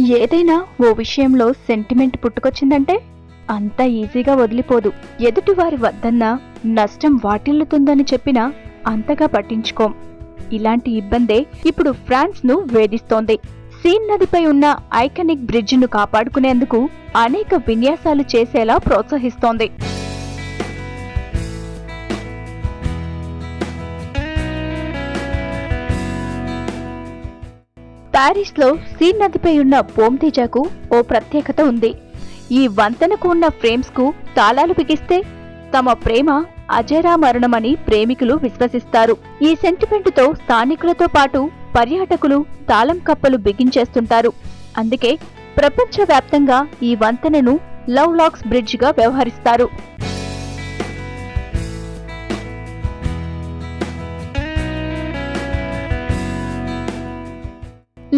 ఏదైనా ఓ విషయంలో సెంటిమెంట్ పుట్టుకొచ్చిందంటే అంత ఈజీగా వదిలిపోదు. ఎదుటివారి వద్దన్నా నష్టం వాటిల్లుతుందని చెప్పినా అంతగా పట్టించుకోం. ఇలాంటి ఇబ్బందే ఇప్పుడు ఫ్రాన్స్ను వేధిస్తోంది. సీన్ నదిపై ఉన్న ఐకానిక్ బ్రిడ్జ్ను కాపాడుకునేందుకు అనేక విన్యాసాలు చేసేలా ప్రోత్సహిస్తోంది. ప్యారిస్లో సీన్ నదిపై ఉన్న పోమ్తీజాకు ఓ ప్రత్యేకత ఉంది. ఈ వంతెనకు ఉన్న ఫ్రేమ్స్కు తాళాలు బిగిస్తే తమ ప్రేమ అజరామరణమని ప్రేమికులు విశ్వసిస్తారు. ఈ సెంటిమెంటుతో స్థానికులతో పాటు పర్యాటకులు తాళం కప్పలు బిగించేస్తుంటారు. అందుకే ప్రపంచవ్యాప్తంగా ఈ వంతెనను లవ్ లాక్స్ బ్రిడ్జ్గా వ్యవహరిస్తారు.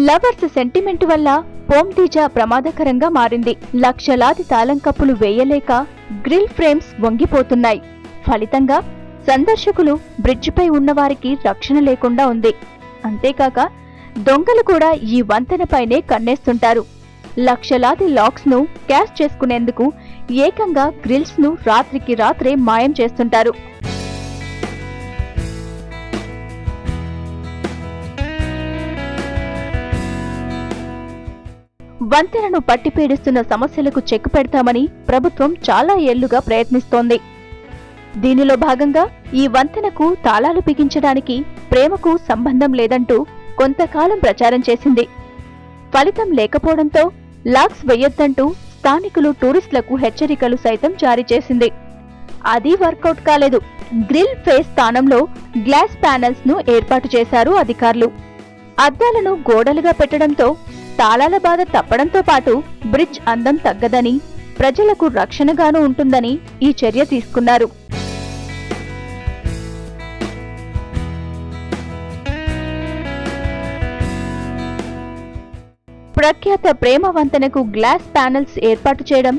లవర్స్ సెంటిమెంట్ వల్ల పోమ్టీజా ప్రమాదకరంగా మారింది. లక్షలాది తాళం కప్పులు వేయలేక గ్రిల్ ఫ్రేమ్స్ వంగిపోతున్నాయి. ఫలితంగా సందర్శకులు బ్రిడ్జిపై ఉన్నవారికి రక్షణ లేకుండా ఉంది. అంతేకాక దొంగలు కూడా ఈ వంతెనపైనే కన్నేస్తుంటారు. లక్షలాది లాక్స్ను క్యాష్ చేసుకునేందుకు ఏకంగా గ్రిల్స్ను రాత్రికి రాత్రే మాయం చేస్తుంటారు. వంతెనను పట్టిపీడిస్తున్న సమస్యలకు చెక్ పెడతామని ప్రభుత్వం చాలా ఏళ్ళుగా ప్రయత్నిస్తోంది. దీనిలో భాగంగా ఈ వంతెనకు తాళాలు బిగించడానికి ప్రేమకు సంబంధం లేదంటూ కొంతకాలం ప్రచారం చేసింది. ఫలితం లేకపోవడంతో లాక్స్ వెయ్యొద్దంటూ స్థానికులు టూరిస్టులకు హెచ్చరికలు సైతం జారీ చేసింది. అది వర్కౌట్ కాలేదు. గ్రిల్ ఫేస్ స్థానంలో గ్లాస్ ప్యానెల్స్ను ఏర్పాటు చేశారు అధికారులు. అద్దాలను గోడలుగా పెట్టడంతో తాళాల బాధ తప్పడంతో పాటు బ్రిడ్జ్ అందం తగ్గదని ప్రజలకు రక్షణగాను ఉంటుందని ఈ చర్య తీసుకున్నారు. ప్రఖ్యాత ప్రేమ వంతెనకు గ్లాస్ ప్యానెల్స్ ఏర్పాటు చేయడం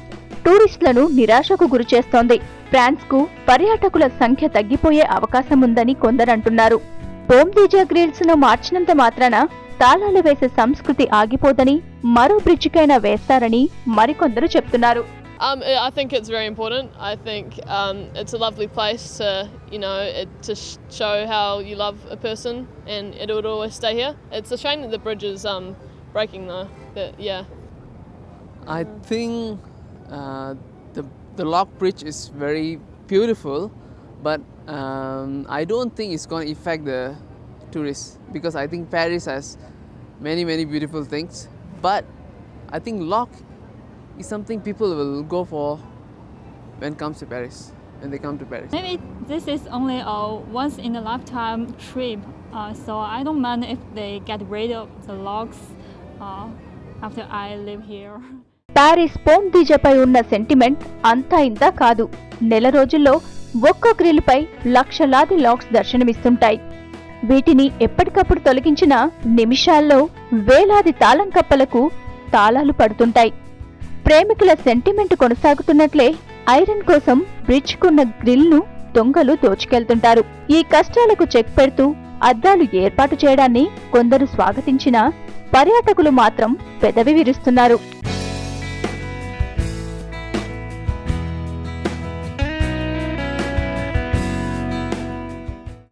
టూరిస్టులను నిరాశకు గురిచేస్తోంది ఫ్రాన్స్కు పర్యాటకుల సంఖ్య తగ్గిపోయే అవకాశం ఉందని కొందరంటున్నారు. పోమ్దీజా గ్రిల్స్ను మార్చినంత మాత్రాన తాళాలు వేసే సంస్కృతి ఆగిపోదని మరో బ్రిడ్జికైనా వేస్తారని మరికొందరు చెప్తున్నారు Um, I I think it's very important. I think um, it's a lovely place to, you know, it, to sh- show how you love a person, and it would always stay here. It's a shame that the bridge is um, breaking, though. But yeah, I think uh, the the lock bridge is very beautiful, but um, I don't think it's going to affect the tourists because I think Paris has many many beautiful things. But I think lock is something people will go for when it comes to Paris when they come to Paris. Maybe this is only a once in a lifetime trip, uh, so I don't mind if they get rid of the logs uh, after I live here. Paris పోమ్దీజపై ఉన్న sentiment అంతా ఇంతా కాదు నెల రోజుల్లో ఒక్కో గ్రిల్పై లక్షలాది లాక్స్ దర్శనమిస్తుంటాయి వీటిని ఎప్పటికప్పుడు తొలగించిన నిమిషాల్లో వేలాది తాళం కప్పలకు తాళాలు పడుతుంటాయి. ప్రేమికుల సెంటిమెంట్ కొనసాగుతున్నట్లే ఐరన్ కోసం బ్రిడ్జ్కున్న గ్రిల్ను దొంగలు దోచుకెళ్తుంటారు. ఈ కష్టాలకు చెక్ పెడుతూ అద్దాలు ఏర్పాటు చేయడాన్ని కొందరు స్వాగతించినా పర్యాటకులు మాత్రం పెదవి విరుస్తున్నారు.